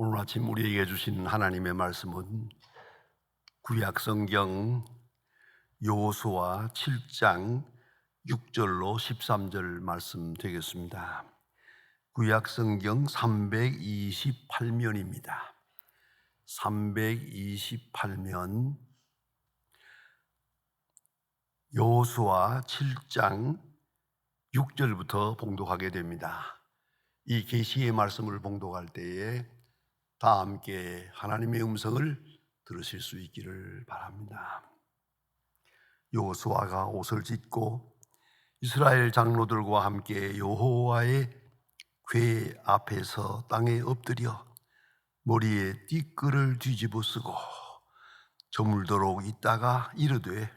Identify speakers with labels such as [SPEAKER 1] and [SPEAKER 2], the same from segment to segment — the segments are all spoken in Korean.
[SPEAKER 1] 오늘 아침 우리에게 주신 하나님의 말씀은 구약 성경 요수와 7장 6절로 13절 말씀 되겠습니다. 구약 성경 328면입니다. 328면 요수와 7장 6절부터 봉독하게 됩니다. 이 계시의 말씀을 봉독할 때에 다 함께 하나님의 음성을 들으실 수 있기를 바랍니다. 요수아가 옷을 찢고 이스라엘 장로들과 함께 여호와의 궤 앞에서 땅에 엎드려 머리에 띠끌을 뒤집어 쓰고 저물도록 있다가 이르되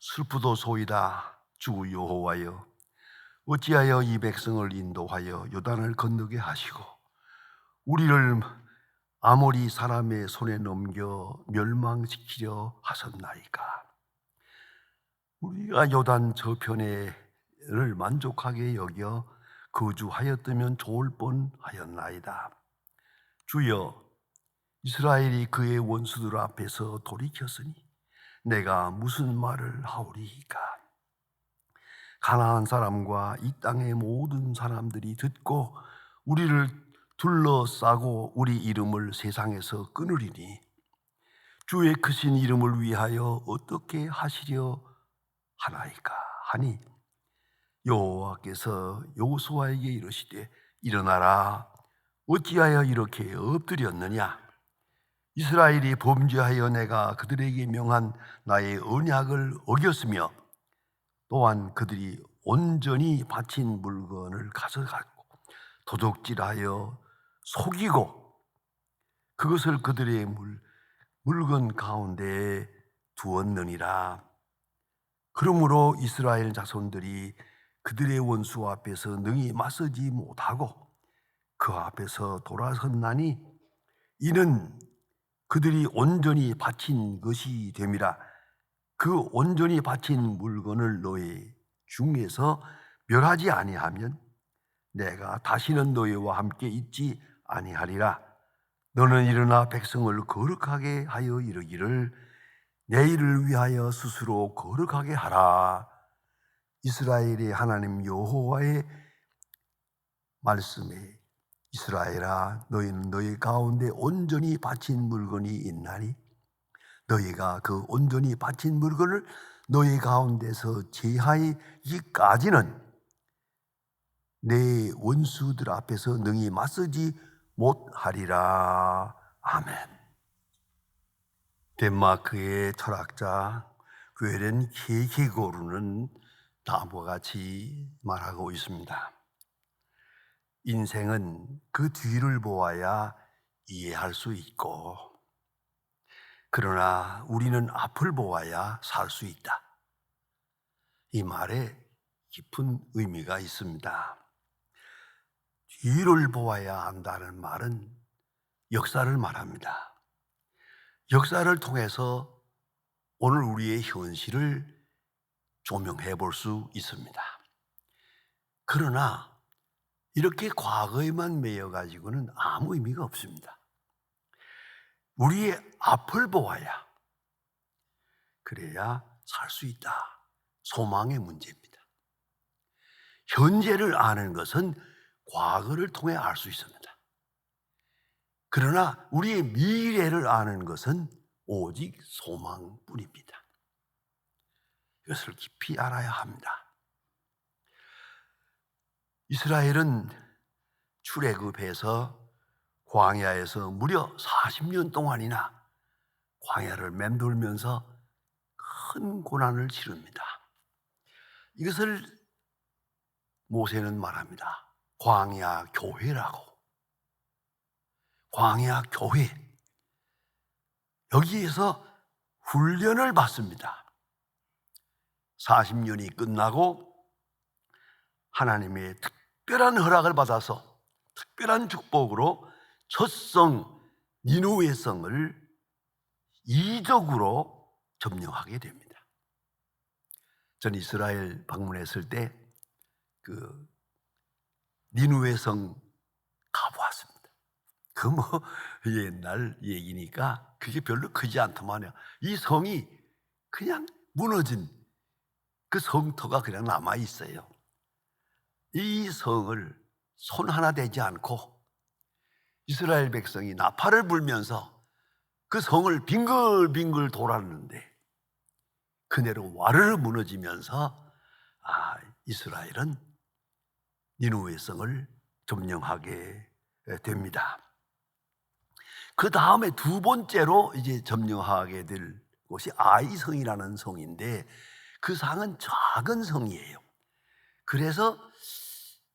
[SPEAKER 1] 슬프도소이다 주 여호와여 어찌하여 이 백성을 인도하여 요단을 건너게 하시고 우리를 아모리 사람의 손에 넘겨 멸망시키려 하셨나이까? 우리가 요단 저편에를 만족하게 여겨 거주하였다면 좋을 뻔하였나이다. 주여 이스라엘이 그의 원수들 앞에서 돌이켰으니 내가 무슨 말을 하오리이까? 가나안 사람과 이 땅의 모든 사람들이 듣고 우리를 둘러싸고 우리 이름을 세상에서 끊으리니 주의 크신 이름을 위하여 어떻게 하시려 하나이까 하니 여호와께서 여호수아에게 이르시되 일어나라. 어찌하여 이렇게 엎드렸느냐? 이스라엘이 범죄하여 내가 그들에게 명한 나의 언약을 어겼으며 또한 그들이 온전히 바친 물건을 가져갔고 도둑질하여 속이고 그것을 그들의 물, 물건 가운데 두었느니라. 그러므로 이스라엘 자손들이 그들의 원수 앞에서 능히 맞서지 못하고 그 앞에서 돌아섰나니 이는 그들이 온전히 바친 것이 됨이라. 그 온전히 바친 물건을 너희 중에서 멸하지 아니하면 내가 다시는 너희와 함께 있지 아니하리라. 너는 일어나 백성을 거룩하게 하여 이르기를 내 일을 위하여 스스로 거룩하게 하라. 이스라엘의 하나님 여호와의 말씀에 이스라엘아 너희는 너희 가운데 온전히 바친 물건이 있나니 너희가 그 온전히 바친 물건을 너희 가운데서 제하이기까지는 내 원수들 앞에서 능히 맞서지 못하리라. 아멘. 덴마크의 철학자 괴렌 케이케고르는 다음과 같이 말하고 있습니다. 인생은 그 뒤를 보아야 이해할 수 있고 그러나 우리는 앞을 보아야 살 수 있다. 이 말에 깊은 의미가 있습니다. 뒤를 보아야 한다는 말은 역사를 말합니다. 역사를 통해서 오늘 우리의 현실을 조명해 볼 수 있습니다. 그러나 이렇게 과거에만 매여 가지고는 아무 의미가 없습니다. 우리의 앞을 보아야 그래야 살 수 있다. 소망의 문제입니다. 현재를 아는 것은 과거를 통해 알 수 있습니다. 그러나 우리의 미래를 아는 것은 오직 소망뿐입니다. 이것을 깊이 알아야 합니다. 이스라엘은 출애굽해서 광야에서 무려 40년 동안이나 광야를 맴돌면서 큰 고난을 치릅니다. 이것을 모세는 말합니다. 광야 교회라고. 광야 교회. 여기에서 훈련을 받습니다. 40년이 끝나고 하나님의 특별한 허락을 받아서 특별한 축복으로 첫성 니누의 성을 이적으로 점령하게 됩니다. 전 이스라엘 방문했을 때 그 니누의 성 가보았습니다. 그 뭐 옛날 얘기니까 그게 별로 크지 않더만요. 이 성이 그냥 무너진 그 성터가 그냥 남아 있어요. 이 성을 손 하나 대지 않고 이스라엘 백성이 나팔을 불면서 그 성을 빙글빙글 돌았는데 그대로 와르르 무너지면서 아 이스라엘은 니누의 성을 점령하게 됩니다. 그 다음에 두 번째로 이제 점령하게 될 곳이 아이성이라는 성인데 그 성은 작은 성이에요. 그래서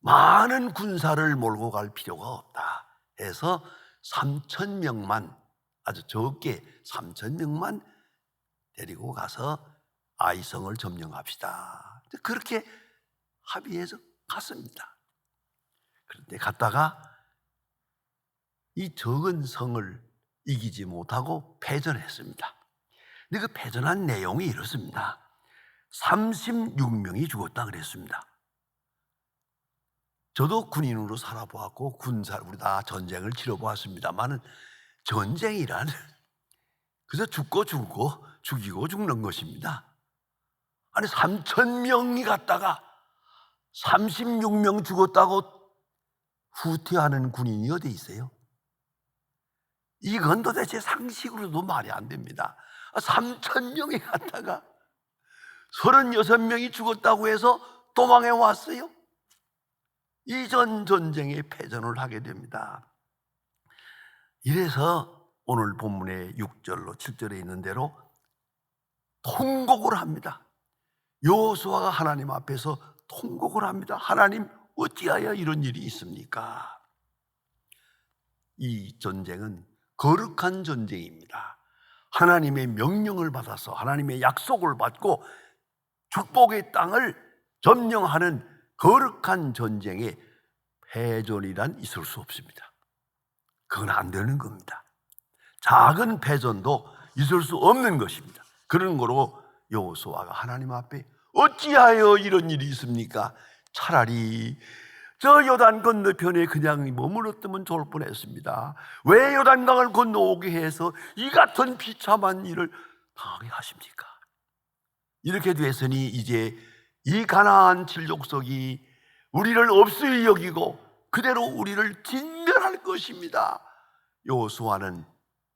[SPEAKER 1] 많은 군사를 몰고 갈 필요가 없다 해서 3천 명만 아주 적게 3천 명만 데리고 가서 아이성을 점령합시다. 그렇게 합의해서 갔습니다. 갔다가 이 적은 성을 이기지 못하고 패전했습니다. 근데 그 패전한 내용이 이렇습니다. 36명이 죽었다 그랬습니다. 저도 군인으로 살아보았고 군사 우리 다 전쟁을 치러보았습니다만은 전쟁이란 그저 죽고 죽고 죽이고 죽는 것입니다. 아니 3천 명이 갔다가 36명 죽었다고 후퇴하는 군인이 어디 있어요? 이건 도대체 상식으로도 말이 안 됩니다. 3천 명이 갔다가 36명이 죽었다고 해서 도망해 왔어요. 이전 전쟁에 패전을 하게 됩니다. 이래서 오늘 본문의 6절로 7절에 있는 대로 통곡을 합니다. 여호수아가 하나님 앞에서 통곡을 합니다. 하나님 어찌하여 이런 일이 있습니까? 이 전쟁은 거룩한 전쟁입니다. 하나님의 명령을 받아서 하나님의 약속을 받고 축복의 땅을 점령하는 거룩한 전쟁에 패전이란 있을 수 없습니다. 그건 안 되는 겁니다. 작은 패전도 있을 수 없는 것입니다. 그런 거로 여호수아가 하나님 앞에 어찌하여 이런 일이 있습니까? 차라리 저 요단 건너편에 그냥 머물렀으면 좋을 뻔했습니다. 왜 요단강을 건너오게 해서 이 같은 비참한 일을 당하게 하십니까? 이렇게 됐으니 이제 이 가나안 칠족속이 우리를 없이 여기고 그대로 우리를 진멸할 것입니다. 요수아는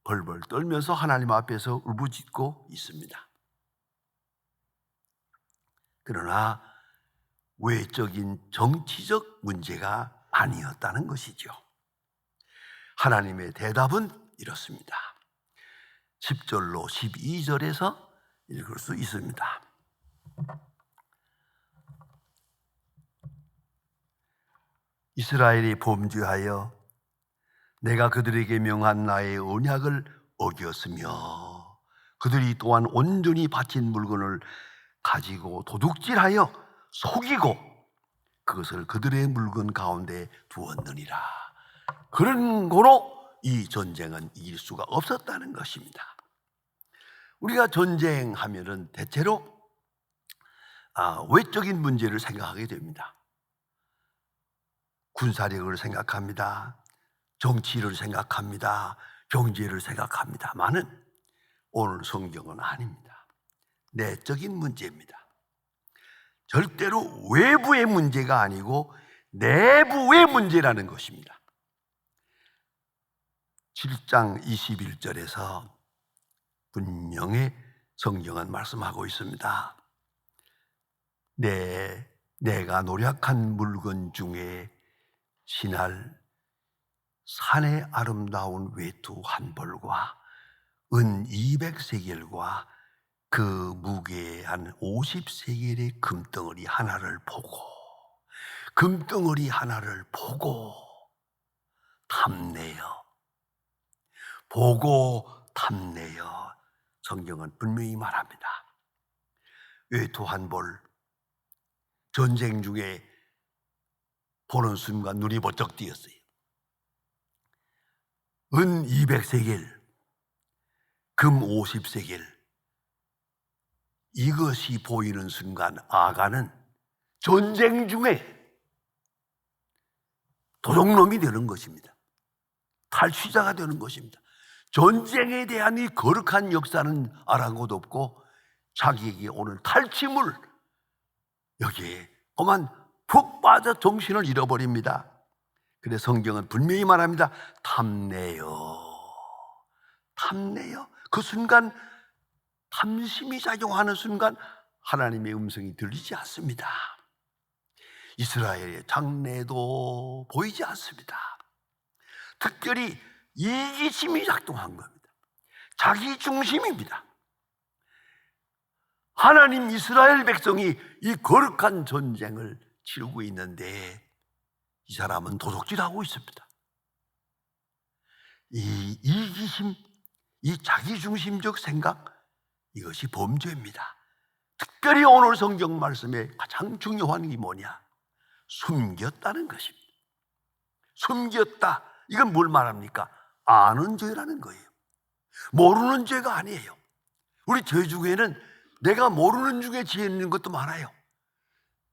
[SPEAKER 1] 벌벌 떨면서 하나님 앞에서 울부짖고 있습니다. 그러나 외적인 정치적 문제가 아니었다는 것이죠. 하나님의 대답은 이렇습니다. 10절로 12절에서 읽을 수 있습니다. 이스라엘이 범죄하여 내가 그들에게 명한 나의 언약을 어겼으며 그들이 또한 온전히 바친 물건을 가지고 도둑질하여 속이고 그것을 그들의 물건 가운데 두었느니라. 그런 거로 이 전쟁은 이길 수가 없었다는 것입니다. 우리가 전쟁하면은 대체로 아, 외적인 문제를 생각하게 됩니다. 군사력을 생각합니다. 정치를 생각합니다. 경제를 생각합니다만은 오늘 성경은 아닙니다. 내적인 문제입니다. 절대로 외부의 문제가 아니고 내부의 문제라는 것입니다. 7장 21절에서 분명히 성경은 말씀하고 있습니다. 내, 내가 노력한 물건 중에 신할 산의 아름다운 외투 한 벌과 은 200세겔과 그 무게의 한 50세겔의 금덩어리 하나를 보고 금덩어리 하나를 보고 탐내어 보고 탐내어 성경은 분명히 말합니다. 외투 한 벌 전쟁 중에 보는 순간 눈이 번쩍 띄었어요. 은 200세겔, 금 50세겔. 이것이 보이는 순간 아가는 전쟁 중에 도둑놈이 되는 것입니다. 탈취자가 되는 것입니다. 전쟁에 대한 이 거룩한 역사는 아랑곳 없고 자기에게 오는 탈취물 여기에 그만 푹 빠져 정신을 잃어버립니다. 그래 성경은 분명히 말합니다. 탐내요. 탐내요. 그 순간 탐심이 작용하는 순간 하나님의 음성이 들리지 않습니다. 이스라엘의 장래도 보이지 않습니다. 특별히 이기심이 작동한 겁니다. 자기 중심입니다. 하나님 이스라엘 백성이 이 거룩한 전쟁을 치르고 있는데 이 사람은 도둑질하고 있습니다. 이 이기심, 이 자기중심적 생각 이것이 범죄입니다. 특별히 오늘 성경 말씀에 가장 중요한 게 뭐냐? 숨겼다는 것입니다. 숨겼다. 이건 뭘 말합니까? 아는 죄라는 거예요. 모르는 죄가 아니에요. 우리 죄 중에는 내가 모르는 중에 죄 있는 것도 많아요.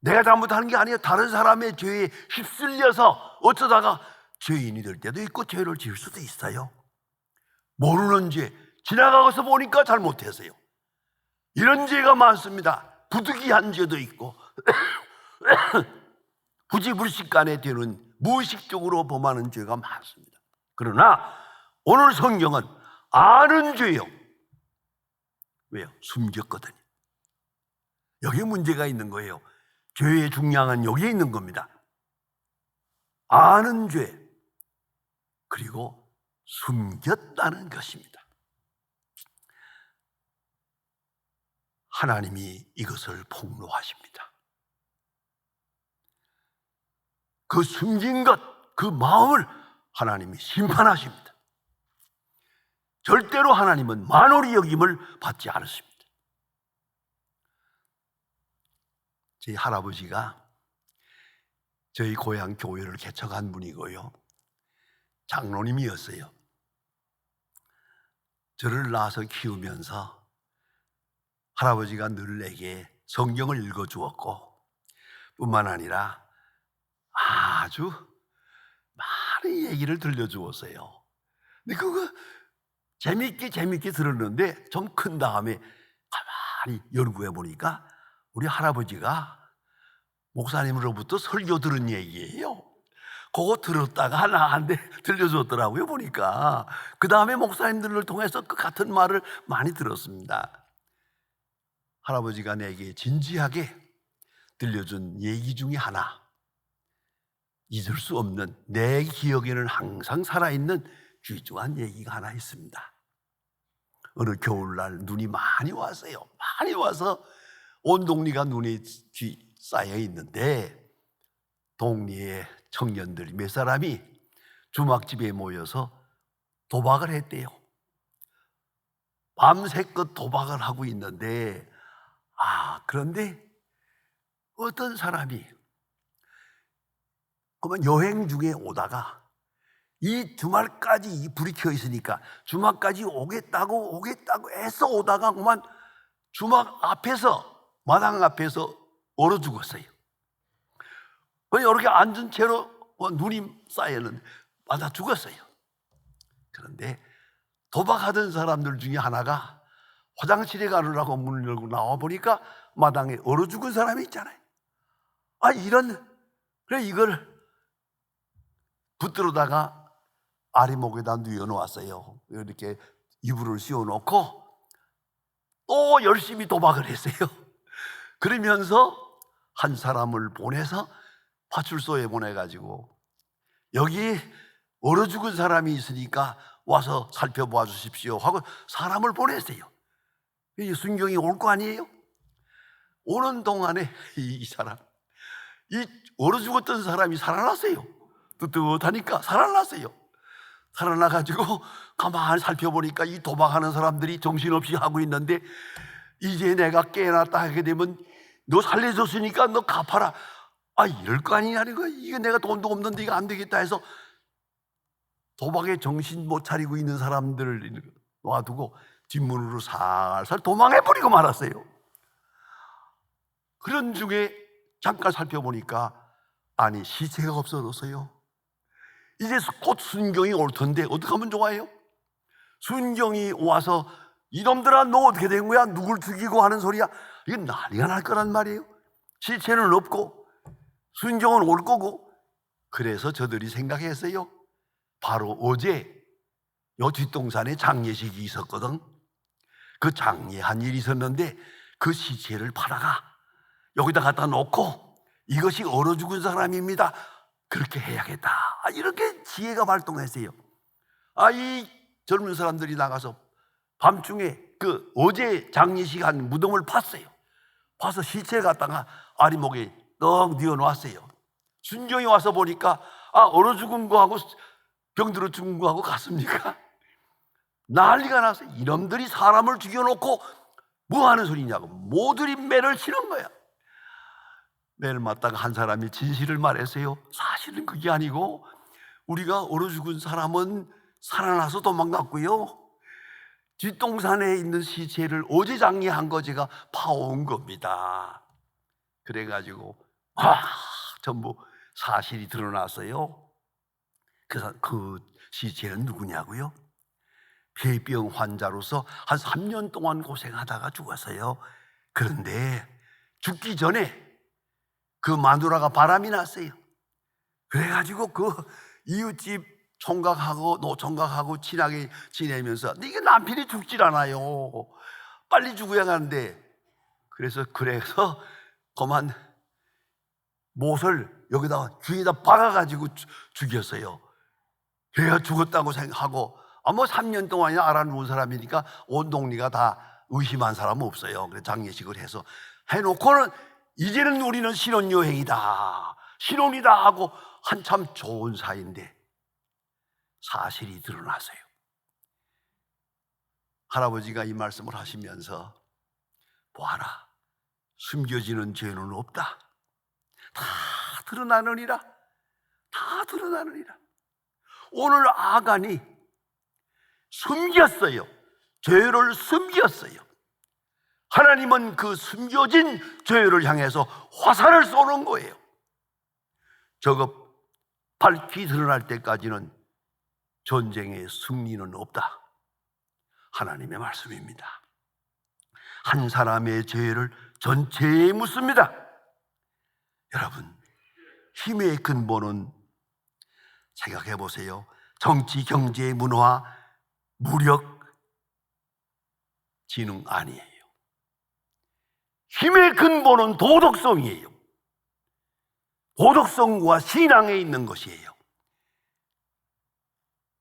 [SPEAKER 1] 내가 잘못하는 게 아니에요. 다른 사람의 죄에 휩쓸려서 어쩌다가 죄인이 될 때도 있고 죄를 지을 수도 있어요. 모르는 죄, 지나가서 보니까 잘못했어요. 이런 죄가 많습니다. 부득이한 죄도 있고 부지불식간에 되는 무의식적으로 범하는 죄가 많습니다. 그러나 오늘 성경은 아는 죄요. 왜요? 숨겼거든요. 여기 문제가 있는 거예요. 죄의 중량은 여기에 있는 겁니다. 아는 죄, 그리고 숨겼다는 것입니다. 하나님이 이것을 폭로하십니다. 그 숨긴 것, 그 마음을 하나님이 심판하십니다. 절대로 하나님은 만월이 여김을 받지 않으십니다. 저희 할아버지가 저희 고향 교회를 개척한 분이고요. 장로님이었어요. 저를 낳아서 키우면서 할아버지가 늘 내게 성경을 읽어 주었고 뿐만 아니라 아주 많은 얘기를 들려 주었어요. 근데 그거 재밌게 재밌게 들었는데 좀 큰 다음에 가만히 연구해 보니까 우리 할아버지가 목사님으로부터 설교 들은 얘기예요. 그거 들었다가 나한테 들려줬더라고요, 보니까. 그 다음에 목사님들을 통해서 그 같은 말을 많이 들었습니다. 할아버지가 내게 진지하게 들려준 얘기 중에 하나. 잊을 수 없는 내 기억에는 항상 살아있는 귀중한 얘기가 하나 있습니다. 어느 겨울날 눈이 많이 왔어요. 많이 와서 온 동리가 눈에 뒤 쌓여 있는데 동리의 청년들 몇 사람이 주막집에 모여서 도박을 했대요. 밤새껏 도박을 하고 있는데 아 그런데 어떤 사람이 그러면 여행 중에 오다가 이 주말까지 이 불이 켜 있으니까 주막까지 오겠다고 오겠다고 해서 오다가 그만 주막 앞에서 마당 앞에서 얼어 죽었어요. 이렇게 앉은 채로 눈이 쌓여는 맞아 죽었어요. 그런데 도박하던 사람들 중에 하나가 화장실에 가느라고 문을 열고 나와 보니까 마당에 얼어 죽은 사람이 있잖아요. 아 이런 그래 이걸 붙들어다가 아리목에다 뉘어놓았어요. 이렇게 이불을 씌워놓고 또 열심히 도박을 했어요. 그러면서 한 사람을 보내서 파출소에 보내가지고 여기 얼어 죽은 사람이 있으니까 와서 살펴봐 주십시오 하고 사람을 보냈어요. 이 순경이 올 거 아니에요? 오는 동안에 이 사람, 이 얼어 죽었던 사람이 살아났어요. 뜨뜻하니까 살아났어요. 살아나가지고 가만히 살펴보니까 이 도박하는 사람들이 정신없이 하고 있는데 이제 내가 깨어났다 하게 되면 너 살려줬으니까 너 갚아라. 아, 이럴 거 아니냐는 거야. 이거 내가 돈도 없는데 이거 안 되겠다 해서 도박에 정신 못 차리고 있는 사람들을 놔두고 뒷문으로 살살 도망해버리고 말았어요. 그런 중에 잠깐 살펴보니까 아니 시체가 없어졌어요. 이제 곧 순경이 올 텐데 어떻게 하면 좋아요? 순경이 와서 이놈들아 너 어떻게 된 거야? 누굴 죽이고 하는 소리야? 이게 난리가 날 거란 말이에요. 시체는 없고 순경은 올 거고 그래서 저들이 생각했어요. 바로 어제 요 뒷동산에 장례식이 있었거든. 그 장례한 일이 있었는데 그 시체를 팔아가 여기다 갖다 놓고 이것이 얼어 죽은 사람입니다. 그렇게 해야겠다. 아, 이렇게 지혜가 발동했어요. 아, 이 젊은 사람들이 나가서 밤중에 그 어제 장례식 한 무덤을 팠어요. 파서 시체를 갖다가 아리목에 떡 뉘어 놨어요. 순경이 와서 보니까 아, 얼어 죽은 거하고 병들어 죽은 거하고 같습니까? 난리가 났어요. 이놈들이 사람을 죽여놓고 뭐 하는 소리냐고. 모두리 매를 치는 거야. 매를 맞다가 한 사람이 진실을 말했어요. 사실은 그게 아니고 우리가 얼어 죽은 사람은 살아나서 도망갔고요. 뒷동산에 있는 시체를 어제 장례한 거 제가 파온 겁니다. 그래가지고 아 전부 사실이 드러났어요. 그래서 그 시체는 누구냐고요? 폐병 환자로서 한 3년 동안 고생하다가 죽었어요. 그런데 죽기 전에 그 마누라가 바람이 났어요. 그래가지고 그 이웃집 총각하고 노총각하고 친하게 지내면서 이게 남편이 죽질 않아요. 빨리 죽어야 하는데 그래서 그래서 그만 못을 여기다 귀에다 박아가지고 죽- 죽였어요. 그래야 죽었다고 생각하고 아뭐 3년 동안이나 알아놓은 사람이니까 온 동리가 다 의심한 사람은 없어요. 그래서 장례식을 해서 해놓고는 이제는 우리는 신혼여행이다. 신혼이다 하고 한참 좋은 사이인데 사실이 드러났어요. 할아버지가 이 말씀을 하시면서 보아라 숨겨지는 죄는 없다. 다 드러나느니라. 다 드러나느니라. 오늘 아간이 숨겼어요. 죄를 숨겼어요. 하나님은 그 숨겨진 죄를 향해서 화살을 쏘는 거예요. 저거 밝히 드러날 때까지는 전쟁의 승리는 없다. 하나님의 말씀입니다. 한 사람의 죄를 전체에 묻습니다. 여러분, 힘의 근본은 생각해 보세요. 정치, 경제, 문화, 무력, 지능 아니에요. 힘의 근본은 도덕성이에요. 도덕성과 신앙에 있는 것이에요.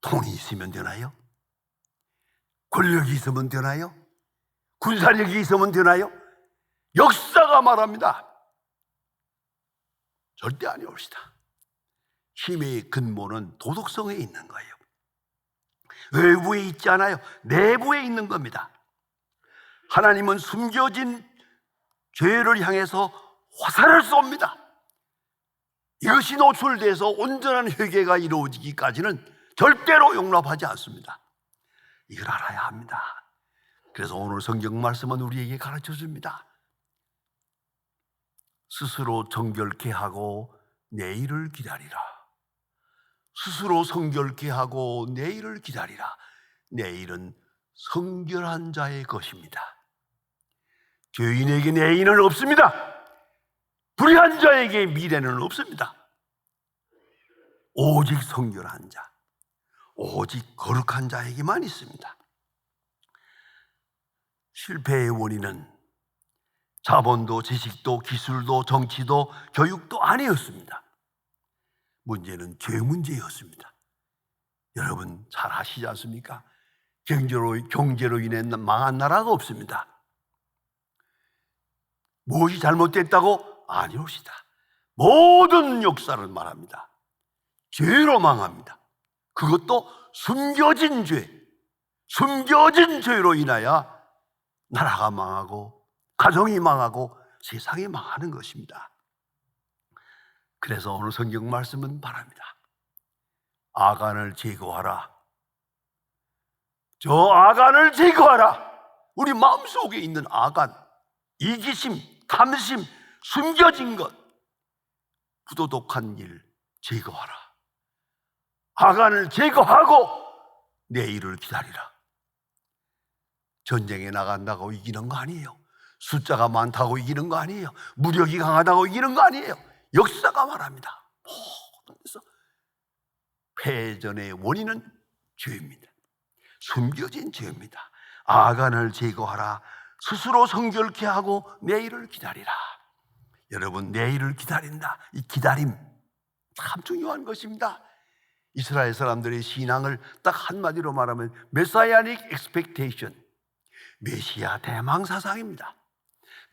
[SPEAKER 1] 돈이 있으면 되나요? 권력이 있으면 되나요? 군사력이 있으면 되나요? 역사가 말합니다. 절대 아니옵시다. 힘의 근본은 도덕성에 있는 거예요. 외부에 있지 않아요. 내부에 있는 겁니다. 하나님은 숨겨진 죄를 향해서 화살을 쏩니다. 이것이 노출돼서 온전한 회개가 이루어지기까지는 절대로 용납하지 않습니다. 이걸 알아야 합니다. 그래서 오늘 성경 말씀은 우리에게 가르쳐 줍니다. 스스로 정결케 하고 내일을 기다리라. 스스로 성결케 하고 내일을 기다리라. 내일은 성결한 자의 것입니다. 죄인에게 내일은 없습니다. 불의한 자에게 미래는 없습니다. 오직 성결한 자, 오직 거룩한 자에게만 있습니다. 실패의 원인은 자본도 지식도 기술도 정치도 교육도 아니었습니다. 문제는 죄 문제였습니다. 여러분 잘 아시지 않습니까? 경제로, 경제로 인해 망한 나라가 없습니다. 무엇이 잘못됐다고? 아니옵시다. 모든 역사를 말합니다. 죄로 망합니다. 그것도 숨겨진 죄, 숨겨진 죄로 인하여 나라가 망하고 가정이 망하고 세상이 망하는 것입니다. 그래서 오늘 성경 말씀은 바랍니다. 아간을 제거하라. 저 아간을 제거하라. 우리 마음속에 있는 아간, 이기심, 탐심, 숨겨진 것, 부도덕한 일 제거하라. 아간을 제거하고 내일을 기다리라. 전쟁에 나간다고 이기는 거 아니에요. 숫자가 많다고 이기는 거 아니에요. 무력이 강하다고 이기는 거 아니에요. 역사가 말합니다. 모든 데서 패전의 원인은 죄입니다. 숨겨진 죄입니다. 아간을 제거하라. 스스로 성결케 하고 내일을 기다리라. 여러분, 내일을 기다린다. 이 기다림 참 중요한 것입니다. 이스라엘 사람들의 신앙을 딱 한마디로 말하면 메사야닉 expectation. 메시아 대망 사상입니다.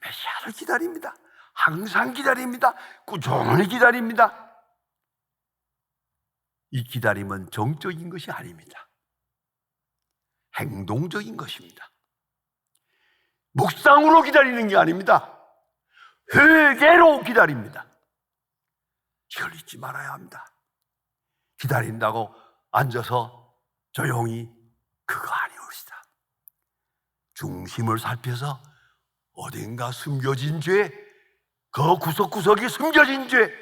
[SPEAKER 1] 메시아를 기다립니다. 항상 기다립니다. 꾸준히 기다립니다. 이 기다림은 정적인 것이 아닙니다. 행동적인 것입니다. 묵상으로 기다리는 게 아닙니다. 회개로 기다립니다. 이걸 잊지 말아야 합니다. 기다린다고 앉아서 조용히 그거 아니옵시다. 중심을 살펴서 어딘가 숨겨진 죄, 그 구석구석이 숨겨진 죄,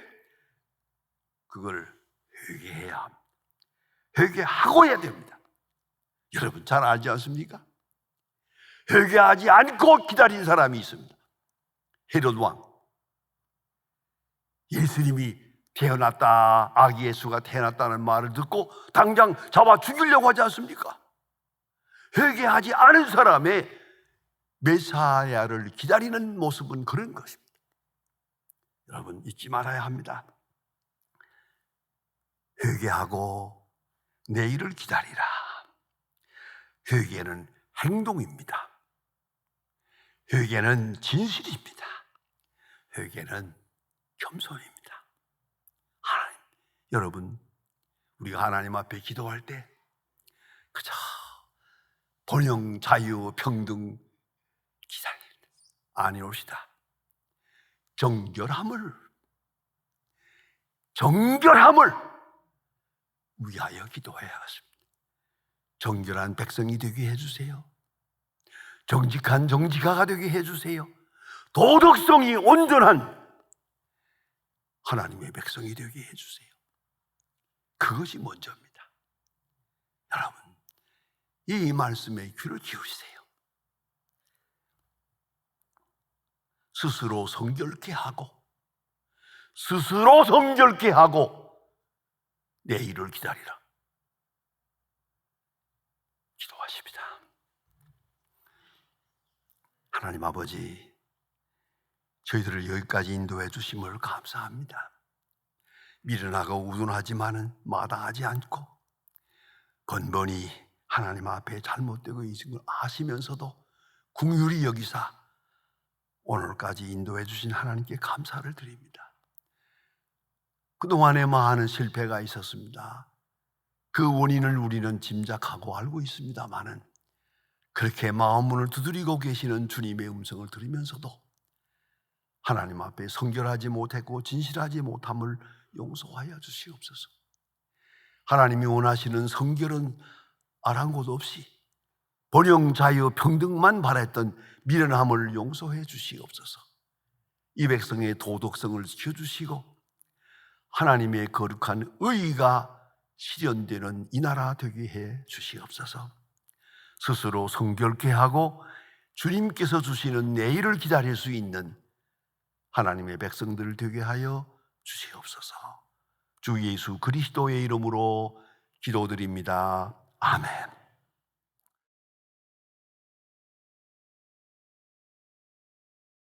[SPEAKER 1] 그걸 회개해야 합니다. 회개하고 해야 됩니다. 여러분 잘 알지 않습니까? 회개하지 않고 기다린 사람이 있습니다. 헤롯 왕. 예수님이 태어났다, 아기 예수가 태어났다는 말을 듣고 당장 잡아 죽이려고 하지 않습니까? 회개하지 않은 사람의 메사야를 기다리는 모습은 그런 것입니다. 여러분 잊지 말아야 합니다. 회개하고 내일을 기다리라. 회개는 행동입니다. 회개는 진실입니다. 회개는 겸손입니다. 하나님, 여러분, 우리가 하나님 앞에 기도할 때 그저 번영, 자유, 평등 기다리는 아니옵시다. 정결함을 정결함을 위하여 기도해야겠습니다. 정결한 백성이 되게 해주세요. 정직한 정직아가 되게 해주세요. 도덕성이 온전한 하나님의 백성이 되게 해주세요. 그것이 먼저입니다. 여러분, 이 말씀에 귀를 기울이세요. 스스로 성결케 하고, 스스로 성결케 하고, 내일을 기다리라. 기도하십니다. 하나님 아버지, 저희들을 여기까지 인도해 주심을 감사합니다. 미련하고 우둔하지만은 마다하지 않고 건번히 하나님 앞에 잘못되고 걸 아시면서도 궁휼히 여기사 오늘까지 인도해 주신 하나님께 감사를 드립니다. 그동안에 많은 실패가 있었습니다. 그 원인을 우리는 짐작하고 알고 있습니다만은 그렇게 마음문을 두드리고 계시는 주님의 음성을 들으면서도 하나님 앞에 성결하지 못했고 진실하지 못함을 용서하여 주시옵소서. 하나님이 원하시는 성결은 아랑곳 없이 번영 자유 평등만 바랬던 미련함을 용서해 주시옵소서. 이 백성의 도덕성을 지켜 주시고 하나님의 거룩한 의가 실현되는 이 나라 되게 해 주시옵소서. 스스로 성결케 하고 주님께서 주시는 내일을 기다릴 수 있는 하나님의 백성들 되게 하여 주시옵소서. 주 예수 그리스도의 이름으로 기도드립니다. 아멘.